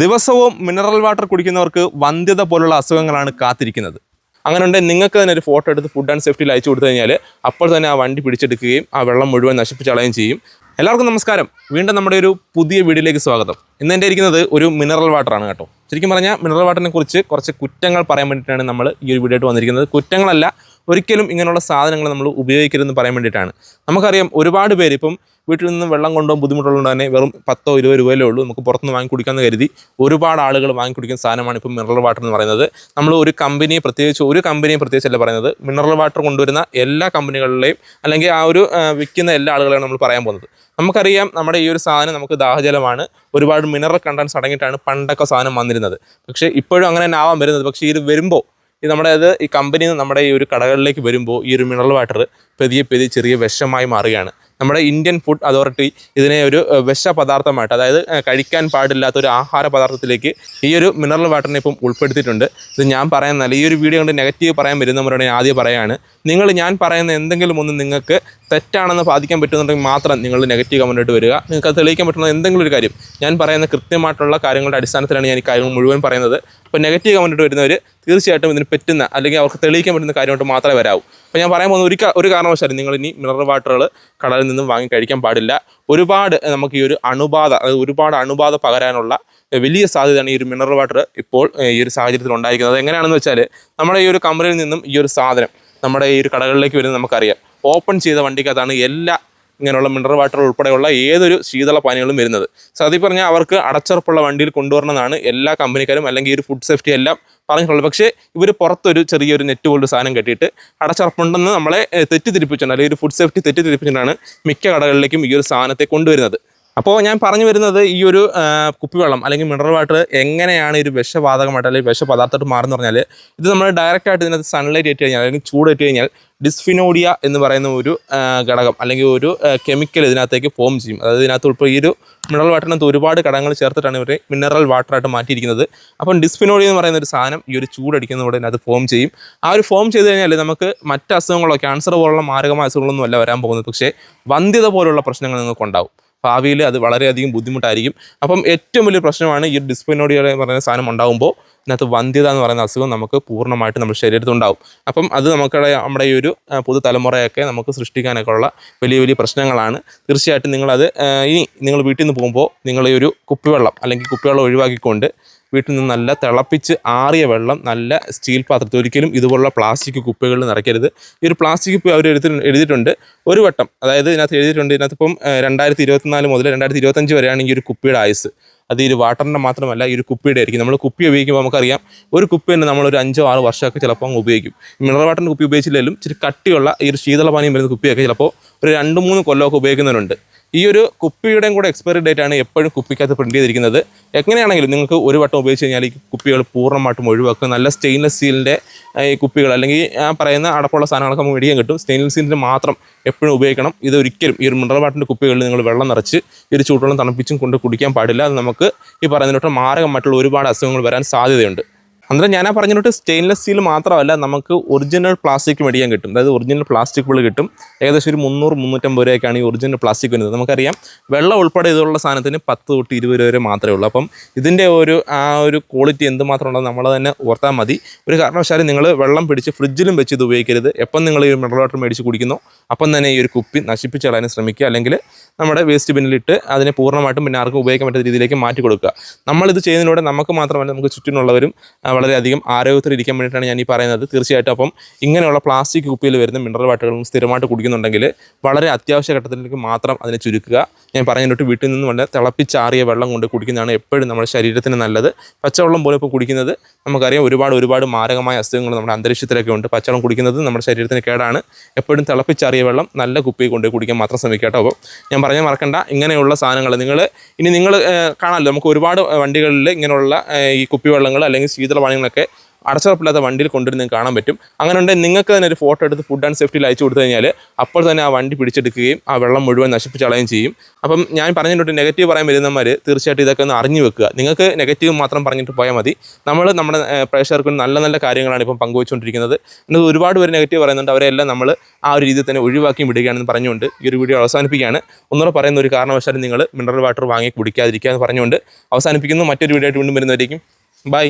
ദിവസവും mineral water കുടിക്കുന്നവർക്ക് വന്ധ്യത പോലുള്ള അസുഖങ്ങളാണ് കാത്തിരിക്കുന്നത്. അങ്ങനെ ഉണ്ടെങ്കിൽ നിങ്ങൾക്ക് തന്നെ ഒരു ഫോട്ടോ എടുത്ത് ഫുഡ് ആൻഡ് സേഫ്റ്റിയിൽ അയച്ചു കൊടുത്തു കഴിഞ്ഞാൽ അപ്പോൾ തന്നെ ആ വണ്ടി പിടിച്ചെടുക്കുകയും ആ വെള്ളം മുഴുവൻ നശിപ്പിച്ച് കളയുകയും ചെയ്യും. എല്ലാവർക്കും നമസ്കാരം. വീണ്ടും നമ്മുടെ ഒരു പുതിയ വീഡിയോയിലേക്ക് സ്വാഗതം. ഇന്ന് എന്റെ ഇരിക്കുന്നത് ഒരു മിനറൽ വാട്ടറാണ് കേട്ടോ. ശരിക്കും പറഞ്ഞാൽ മിനറൽ വാട്ടറിനെ കുറിച്ച് കുറച്ച് കുറ്റങ്ങൾ പറയാൻ വേണ്ടിയിട്ടാണ് നമ്മൾ ഈ ഒരു വീഡിയോ ആയിട്ട് വന്നിരിക്കുന്നത്. കുറ്റങ്ങളല്ല ഒരിക്കലും ഇങ്ങനെയുള്ള സാധനങ്ങൾ നമ്മൾ ഉപയോഗിക്കരുതെന്ന് പറയാൻ വേണ്ടിയിട്ടാണ്. നമുക്കറിയാം ഒരുപാട് പേര് ഇപ്പം വീട്ടിൽ നിന്നും വെള്ളം കൊണ്ടുപോകാൻ ബുദ്ധിമുട്ടുള്ളത് തന്നെ വെറും പത്തോ ഇരുപത് രൂപയിലേ ഉള്ളൂ. നമുക്ക് പുറത്തുനിന്ന് വാങ്ങി കുടിക്കാമെന്ന് കരുതി ഒരുപാട് ആളുകൾ വാങ്ങി കുടിക്കുന്ന സാധനമാണ് ഇപ്പോൾ മിനറൽ വാട്ടർ എന്ന് പറയുന്നത്. നമ്മൾ ഒരു കമ്പനിയെ പ്രത്യേകിച്ച് ഒരു കമ്പനിയെ പ്രത്യേകിച്ചല്ല പറയുന്നത്. മിനറൽ വാട്ടർ കൊണ്ടുവരുന്ന എല്ലാ കമ്പനികളിലെയും അല്ലെങ്കിൽ ആ ഒരു വിൽക്കുന്ന എല്ലാ ആളുകളെയും നമ്മൾ പറയാൻ പോകുന്നത്. നമുക്കറിയാം നമ്മുടെ ഈ ഒരു സാധനം നമുക്ക് ദാഹജലമാണ്. ഒരുപാട് മിനറൽ കണ്ടൻസ് അടങ്ങിയിട്ടാണ് പണ്ടൊക്കെ സാധനം വന്നിരുന്നത്. പക്ഷേ ഇപ്പോഴും അങ്ങനെ തന്നെ ആവാൻ വരുന്നത്. പക്ഷേ ഇത് വരുമ്പോൾ ഈ നമ്മുടെ അത് ഈ കമ്പനി നമ്മുടെ ഈ ഒരു കടകളിലേക്ക് വരുമ്പോൾ ഈ ഒരു മിനറൽ വാട്ടർ പതിയെ പതിയെ ചെറിയ വിഷമായി മാറുകയാണ്. നമ്മുടെ ഇന്ത്യൻ ഫുഡ് അതോറിറ്റി ഇതിനെ ഒരു വിഷ പദാർത്ഥമായിട്ട് അതായത് കഴിക്കാൻ പാടില്ലാത്ത ഒരു ആഹാര പദാർത്ഥത്തിലേക്ക് ഈ ഒരു മിനറൽ വാട്ടറിനെ ഇപ്പം ഉൾപ്പെടുത്തിയിട്ടുണ്ട്. ഇത് ഞാൻ പറയുന്നതല്ല ഈ ഒരു വീഡിയോ കൊണ്ട് നെഗറ്റീവ് പറയാൻ വരുന്നവരോട് ഞാൻ ആദ്യം പറയുകയാണ് നിങ്ങൾ ഞാൻ പറയുന്ന എന്തെങ്കിലും ഒന്ന് നിങ്ങൾക്ക് തെറ്റാണെന്ന് ബാധിക്കാൻ പറ്റുന്നുണ്ടെങ്കിൽ മാത്രം നിങ്ങൾ നെഗറ്റീവ് കമന്റായിട്ട് വരിക. നിങ്ങൾക്ക് അത് തെളിയിക്കാൻ പറ്റുന്ന എന്തെങ്കിലും ഒരു കാര്യം ഞാൻ പറയുന്ന കൃത്യമായിട്ടുള്ള കാര്യങ്ങളുടെ അടിസ്ഥാനത്തിലാണ് ഞാൻ ഈ കാര്യങ്ങൾ മുഴുവൻ പറയുന്നത്. അപ്പോൾ നെഗറ്റീവ് കമന്റായിട്ട് വരുന്നവർ തീർച്ചയായിട്ടും ഇതിന് പറ്റുന്ന അല്ലെങ്കിൽ അവർക്ക് തെളിയിക്കാൻ പറ്റുന്ന കാര്യമായിട്ട് മാത്രമേ വരാവൂ. അപ്പോൾ ഞാൻ പറയാൻ പോകുന്ന ഒരു ഒരു കാരണവശാലും നിങ്ങൾ ഇനി മിനറൽ വാട്ടറുകൾ കടലിൽ നിന്നും വാങ്ങി കഴിക്കാൻ പാടില്ല. ഒരുപാട് നമുക്ക് ഈ ഒരു അണുബാധ ഒരുപാട് അണുബാധ പകരാനുള്ള വലിയ സാധ്യതയാണ് ഈ ഒരു മിനറൽ വാട്ടർ ഇപ്പോൾ ഈ ഒരു സാഹചര്യത്തിൽ ഉണ്ടായിരിക്കുന്നത്. എങ്ങനെയാണെന്ന് വെച്ചാൽ നമ്മുടെ ഈ ഒരു കമ്പനിയിൽ നിന്നും ഈ ഒരു സാധനം നമ്മുടെ ഈ ഒരു കടകളിലേക്ക് വരുന്നത് നമുക്കറിയാം. ഓപ്പൺ ചെയ്ത വണ്ടിക്കകത്താണ് എല്ലാ ഇങ്ങനെയുള്ള മിനറൽ വാട്ടർ ഉൾപ്പെടെയുള്ള ഏതൊരു ശീതള പാനീയങ്ങളും വരുന്നത്. സത്യം പറഞ്ഞാൽ അവർക്ക് അടച്ചുറപ്പുള്ള വണ്ടിയിൽ കൊണ്ടുവരണമെന്നാണ് എല്ലാ കമ്പനിക്കാരും അല്ലെങ്കിൽ ഈ ഒരു ഫുഡ് സേഫ്റ്റി എല്ലാം പറഞ്ഞിട്ടുള്ളത്. പക്ഷേ ഇവർ പുറത്തൊരു ചെറിയൊരു നെറ്റ് പോലൊരു സാധനം കെട്ടിയിട്ട് അടച്ചുറപ്പുണ്ടെന്ന് നമ്മളെ തെറ്റിദ്ധരിപ്പിച്ചിട്ടുണ്ട്. അല്ലെങ്കിൽ ഒരു ഫുഡ് സേഫ്റ്റി തെറ്റിദ്ധരിപ്പിച്ചിട്ടാണ് മിക്ക കടകളിലേക്കും ഈ ഒരു സാധനത്തെ കൊണ്ടുവരുന്നത്. അപ്പോൾ ഞാൻ പറഞ്ഞു വരുന്നത് ഈ ഒരു കുപ്പിവെള്ളം അല്ലെങ്കിൽ മിനറൽ വാട്ടർ എങ്ങനെയാണ് ഒരു വിഷവാതകമായിട്ട് അല്ലെങ്കിൽ വിഷപദാർത്ഥമായിട്ട് മാറുന്നു പറഞ്ഞാൽ ഇത് നമ്മൾ ഡയറക്റ്റ് ആയിട്ട് ഇതിനകത്ത് സൺലൈറ്റ് ഏറ്റ് കഴിഞ്ഞാൽ അല്ലെങ്കിൽ ചൂട് ഏറ്റ് കഴിഞ്ഞാൽ ഡിസ്ഫിനോഡിയ എന്ന് പറയുന്ന ഒരു ഘടകം അല്ലെങ്കിൽ ഒരു കെമിക്കൽ ഇതിനകത്തേക്ക് ഫോം ചെയ്യും. അതായത് ഇതിനകത്ത് ഉൾപ്പെടെ ഈ ഒരു മിനറൽ വാട്ടറിനകത്ത് ഒരുപാട് ഘടകങ്ങൾ ചേർത്തിട്ടാണ് ഇവർ മിനറൽ വാട്ടറായിട്ട് മാറ്റിയിരിക്കുന്നത്. അപ്പം ഡിസ്ഫിനോഡിയ എന്ന് പറയുന്ന ഒരു സാധനം ഈ ഒരു ചൂടടിക്കുന്നതോടെ ഇതിനകത്ത് ഫോം ചെയ്യും. ആ ഒരു ഫോം ചെയ്ത് കഴിഞ്ഞാൽ നമുക്ക് മറ്റ് അസുഖങ്ങളോ ക്യാൻസർ പോലുള്ള മാരകമായ അസുഖങ്ങളൊന്നും അല്ല വരാൻ പോകുന്നത്. പക്ഷേ വന്ധ്യത പോലുള്ള പ്രശ്നങ്ങൾ നിങ്ങൾക്ക് ഉണ്ടാവും. ഭാവിയിൽ അത് വളരെയധികം ബുദ്ധിമുട്ടായിരിക്കും. അപ്പം ഏറ്റവും വലിയ പ്രശ്നമാണ് ഈ ഡിസ്പ്ലിനോഡിയ പറയുന്ന സാധനം ഉണ്ടാകുമ്പോൾ ഇതിനകത്ത് വന്ധ്യത എന്ന് പറയുന്ന അസുഖം നമുക്ക് പൂർണമായിട്ട് നമ്മുടെ ശരീരത്തിൽ ഉണ്ടാവും അപ്പം അത് നമുക്ക് നമ്മുടെ ഈ ഒരു പുതുതലമുറയൊക്കെ നമുക്ക് സൃഷ്ടിക്കാനൊക്കെ ഉള്ള വലിയ വലിയ പ്രശ്നങ്ങളാണ്. തീർച്ചയായിട്ടും നിങ്ങളത് ഇനി നിങ്ങൾ വീട്ടിൽ നിന്ന് പോകുമ്പോൾ നിങ്ങൾ ഈ ഒരു കുപ്പിവെള്ളം അല്ലെങ്കിൽ കുപ്പിവെള്ളം ഒഴിവാക്കിക്കൊണ്ട് വീട്ടിൽ നിന്ന് നല്ല തിളപ്പിച്ച് ആറിയ വെള്ളം നല്ല സ്റ്റീൽ പാത്രത്തിൽ ഒരിക്കലും ഇതുപോലുള്ള പ്ലാസ്റ്റിക് കുപ്പികളിൽ നിറയ്ക്കരുത്. ഈ ഒരു പ്ലാസ്റ്റിക് കുപ്പി അവർ എഴുതി എഴുതിയിട്ടുണ്ട്. ഒരു വട്ടം അതായത് ഇതിനകത്ത് എഴുതിയിട്ടുണ്ട് ഇതിനകത്ത് ഇപ്പം രണ്ടായിരത്തി ഇരുപത്തിനാല് മുതൽ രണ്ടായിരത്തി ഇരുപത്തഞ്ച് ഈ ഒരു കുപ്പിയുടെ ആയുസ് അത് ഈ ഒരു വാട്ടറിന്റെ മാത്രമല്ല ഈ ഒരു കുപ്പിയുടെ ആയിരിക്കും. നമ്മൾ കുപ്പി ഉപയോഗിക്കുമ്പോൾ നമുക്കറിയാം ഒരു കുപ്പി തന്നെ ഒരു അഞ്ചോ ആറ് വർഷമൊക്കെ ചിലപ്പോൾ അങ്ങ് ഉപയോഗിക്കും. മിനറൽ വാട്ടറിന്റെ കുപ്പി ഉപയോഗിച്ചില്ലെങ്കിലും ഇച്ചിരി കട്ടിയുള്ള ഈ ഒരു ശീതളപാനീയം വരുന്ന കുപ്പിയൊക്കെ ചിലപ്പോൾ ഒരു രണ്ട് മൂന്ന് കൊല്ലമൊക്കെ ഉപയോഗിക്കുന്നവരുണ്ട്. ഈ ഒരു കുപ്പിയുടെയും കൂടെ എക്സ്പയറി ഡേറ്റ് ആണ് എപ്പോഴും കുപ്പിക്കകത്ത് പ്രിന്റ് ചെയ്തിരിക്കുന്നത്. എങ്ങനെയാണെങ്കിലും നിങ്ങൾക്ക് ഒരു വട്ടം ഉപയോഗിച്ച് കഴിഞ്ഞാൽ ഈ കുപ്പികൾ പൂർണമായിട്ടും ഒഴിവാക്കുക. നല്ല സ്റ്റെയിൻലെസ് സ്റ്റീലിന്റെ ഈ കുപ്പികൾ അല്ലെങ്കിൽ ആ പറയുന്ന അടപ്പുള്ള സാധനങ്ങളൊക്കെ നമുക്ക് മേടിക്കാൻ കിട്ടും. സ്റ്റെയിൻലെസ് സ്റ്റീലിന്റെ മാത്രം എപ്പോഴും ഉപയോഗിക്കണം. ഇത് ഒരിക്കലും ഈ ഒരു മിനറൽ വാട്ടറിന്റെ കുപ്പികളിൽ നിങ്ങൾ വെള്ളം നിറച്ച് ഈ ഒരു ചൂടുവെള്ളം തണുപ്പിച്ചും കൊണ്ട് കുടിക്കാൻ പാടില്ല. അത് നമുക്ക് ഈ പറയുന്നതിനോട്ട് മാരകമായിട്ടുള്ള ഒരുപാട് അസുഖങ്ങൾ വരാൻ സാധ്യതയുണ്ട്. അന്നേരം ഞാൻ ആ പറഞ്ഞിട്ട് സ്റ്റെയിൻലെസ് സ്റ്റീൽ മാത്രമല്ല നമുക്ക് ഒറിജിനൽ പ്ലാസ്റ്റിക് മേടിക്കാൻ കിട്ടും. അതായത് ഒറിജിനൽ പ്ലാസ്റ്റിക് പുള്ളി കിട്ടും. ഏകദേശം ഒരു മുന്നൂറ് മുന്നൂറ്റമ്പത് രൂപയൊക്കെയാണ് ഈ ഒറിജിനൽ പ്ലാസ്റ്റിക് വരുന്നത്. നമുക്കറിയാം വെള്ളം ഉൾപ്പെടെ ഇതുള്ള സാധനത്തിന് പത്ത് തൊട്ട് ഇരുപത് രൂപ മാത്രമേ ഉള്ളൂ. അപ്പം ഇതിന്റെ ഒരു ആ ഒരു ക്വാളിറ്റി എന്തുമാത്രം ഉണ്ടോ നമ്മൾ തന്നെ ഓർത്താൽ മതി. ഒരു കാരണവശാലും നിങ്ങൾ വെള്ളം പിടിച്ച് ഫ്രിഡ്ജിലും വെച്ച് ഇത് ഉപയോഗിക്കരുത്. എപ്പം നിങ്ങൾ ഈ മിനറൽ വാട്ടർ മേടിച്ച് കുടിക്കുന്നു അപ്പം തന്നെ ഈ ഒരു കുപ്പി നശിപ്പിച്ച് കളയാൻ ശ്രമിക്കുക. അല്ലെങ്കിൽ നമ്മുടെ വേസ്റ്റ് ബിന്നിലിട്ട് അതിനെ പൂർണമായിട്ടും പിന്നെ ആർക്കും ഉപയോഗിക്കാൻ പറ്റുന്ന രീതിയിലേക്ക് മാറ്റി കൊടുക്കുക. നമ്മളിത് ചെയ്യുന്നതിലൂടെ നമുക്ക് മാത്രമല്ല നമുക്ക് ചുറ്റിനുള്ളവരും വളരെയധികം ആരോഗ്യത്തിൽ ഇരിക്കാൻ വേണ്ടിയിട്ടാണ് ഞാൻ ഈ പറയുന്നത്. തീർച്ചയായിട്ടും അപ്പം ഇങ്ങനെയുള്ള പ്ലാസ്റ്റിക് കുപ്പിയിൽ വരുന്ന മിനറൽ വാട്ടറുകളും സ്ഥിരമായിട്ട് കുടിക്കുന്നുണ്ടെങ്കിൽ വളരെ അത്യാവശ്യ ഘട്ടത്തിലേക്ക് മാത്രം അതിനെ ചുരുക്കുക. ഞാൻ പറഞ്ഞിട്ട് വീട്ടിൽ നിന്ന് വളരെ തിളപ്പിച്ചാറിയ വെള്ളം കൊണ്ട് കുടിക്കുന്നതാണ് എപ്പോഴും നമ്മുടെ ശരീരത്തിന് നല്ലത്. പച്ചവെള്ളം പോലെ ഇപ്പോൾ കുടിക്കുന്നത് നമുക്കറിയാം ഒരുപാട് ഒരുപാട് മാരകമായ അസുഖങ്ങൾ നമ്മുടെ അന്തരീക്ഷത്തിലൊക്കെ ഉണ്ട്. പച്ചവെള്ളം കുടിക്കുന്നത് നമ്മുടെ ശരീരത്തിന് കേടാണ്. എപ്പോഴും തിളപ്പിച്ചാറിയ വെള്ളം നല്ല കുപ്പി കൊണ്ട് കുടിക്കാൻ മാത്രം ശ്രമിക്കുക കേട്ടോ. അപ്പോൾ ഞാൻ പറഞ്ഞാൽ മറക്കണ്ട. ഇങ്ങനെയുള്ള സാധനങ്ങൾ നിങ്ങൾ ഇനി നിങ്ങൾ കാണാമല്ലോ. നമുക്ക് ഒരുപാട് വണ്ടികളിൽ ഇങ്ങനെയുള്ള ഈ കുപ്പിവെള്ളങ്ങൾ അല്ലെങ്കിൽ ശീതളപാനീയങ്ങളൊക്കെ അടച്ചുറപ്പില്ലാത്ത വണ്ടിയിൽ കൊണ്ടുവരുന്ന നിങ്ങൾക്ക് കാണാൻ പറ്റും. അങ്ങനെ ഉണ്ടെങ്കിൽ നിങ്ങൾക്ക് തന്നെ ഒരു ഫോട്ടോ എടുത്ത് ഫുഡ് ആൻഡ് സേഫ്റ്റിയിൽ അയച്ചു കൊടുത്തു കഴിഞ്ഞാൽ അപ്പോൾ തന്നെ ആ വണ്ടി പിടിച്ചെടുക്കുകയും ആ വെള്ളം മുഴുവൻ നശിപ്പിച്ച് കളയുകയും ചെയ്യും. അപ്പം ഞാൻ പറഞ്ഞിട്ടുണ്ട് നെഗറ്റീവ് പറയാൻ വരുന്നവർ തീർച്ചയായിട്ടും ഇതൊക്കെ ഒന്ന് അറിഞ്ഞു വെക്കുക. നിങ്ങൾക്ക് നെഗറ്റീവ് മാത്രം പറഞ്ഞിട്ട് പോയാൽ മതി. നമ്മൾ നമ്മുടെ പ്രേക്ഷകർക്ക് നല്ല നല്ല കാര്യങ്ങളാണ് ഇപ്പം പങ്കുവച്ചുകൊണ്ടിരിക്കുന്നത്. എന്നത് ഒരുപാട് പേര് നെഗറ്റീവ് പറയുന്നുണ്ട്. അവരെല്ലാം നമ്മൾ ആ ഒരു രീതിയിൽ തന്നെ ഒഴിവാക്കി വിടുകയാണെന്ന് പറഞ്ഞുകൊണ്ട് ഈ ഒരു വീഡിയോ അവസാനിപ്പിക്കുകയാണ്. ഒന്നുകൂടെ പറയുന്ന ഒരു കാരണവശാലും നിങ്ങൾ മിനറൽ വാട്ടർ വാങ്ങി കുടിക്കാതിരിക്കുക എന്ന് പറഞ്ഞുകൊണ്ട് അവസാനിപ്പിക്കുന്നു. മറ്റൊരു വീഡിയോ ആയിട്ട് വീണ്ടും വരുന്നതായിരിക്കും ബൈ